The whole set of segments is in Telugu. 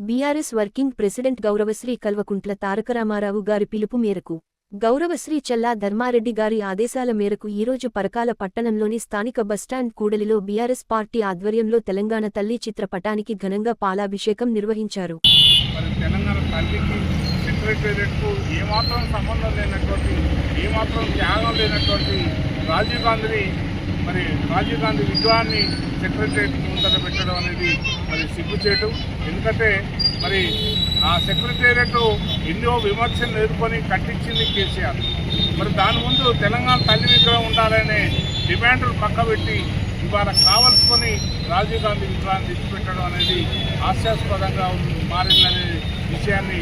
బీఆర్ఎస్ వర్కింగ్ ప్రెసిడెంట్ గౌరవశ్రీ కల్వకుంట్ల తారకరామారావు గారి పిలుపు మేరకు గౌరవశ్రీ చల్లా ధర్మారెడ్డి గారి ఆదేశాల మేరకు ఈరోజు పరకాల పట్టణంలోని స్థానిక బస్టాండ్ కూడలిలో బీఆర్ఎస్ పార్టీ ఆధ్వర్యంలో తెలంగాణ తల్లి చిత్రపటానికి ఘనంగా పాలాభిషేకం నిర్వహించారు. రాజీవ్ గాంధీ మరి రాజీవ్ గాంధీ విగ్రహాన్ని సెక్రటరేట్ ముందర పెట్టడం అనేది సిగ్గుచేటు ఎందుకంటే మరి ఆ సెక్రటేరియట్ ఎన్నో విమర్శలు ఎదుర్కొని కట్టించింది కేసీఆర్. మరి దాని ముందు తెలంగాణ తల్లి విగ్రహం ఉండాలనే డిమాండ్లు పక్కబెట్టి ఇవాళ కావలసుకొని రాజీవ్ గాంధీ విగ్రహాన్ని తెచ్చిపెట్టడం అనేది హాస్యాస్పదంగా మారిందనే విషయాన్ని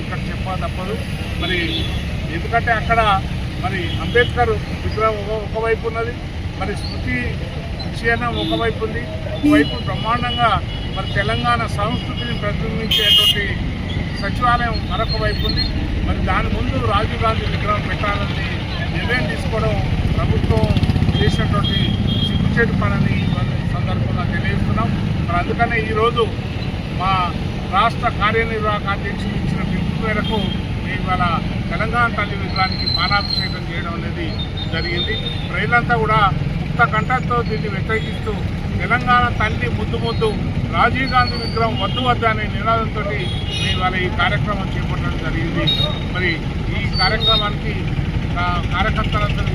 ఇక్కడ చెప్పా తప్పదు. మరి ఎందుకంటే అక్కడ మరి అంబేద్కర్ విగ్రహం ఒక ఒకవైపు ఉన్నది. మరి స్మృతి విషయం ఒకవైపు ఉంది. ఒకవైపు బ్రహ్మాండంగా మరి తెలంగాణ సంస్కృతిని ప్రతిబింబించేటువంటి సచివాలయం మరొక వైపు ఉంది. మరి దాని ముందు రాజీవ్ గాంధీ విగ్రహం పెట్టాలని నిర్ణయం తీసుకోవడం ప్రభుత్వం చేసినటువంటి సిగ్గుచేటు పనని సందర్భంగా తెలియజేస్తున్నాం. మరి అందుకనే ఈరోజు మా రాష్ట్ర కార్యనిర్వాహక అధ్యక్షులు ఇచ్చిన పిలుపు మేరకు ఇవాళ తెలంగాణ తల్లి విగ్రహానికి పాలాభిషేకం చేయడం అనేది జరిగింది. ప్రజలంతా కూడా ముక్త కంఠంతో దీన్ని వ్యతిరేకిస్తూ తెలంగాణ తల్లి ముద్దు ముద్దు రాజీవ్ గాంధీ విగ్రహం వద్దు వద్దు అనే నినాదంతో ఇవాళ ఈ కార్యక్రమం చేపట్టడం జరిగింది. మరి ఈ కార్యక్రమానికి కార్యకర్తలందరూ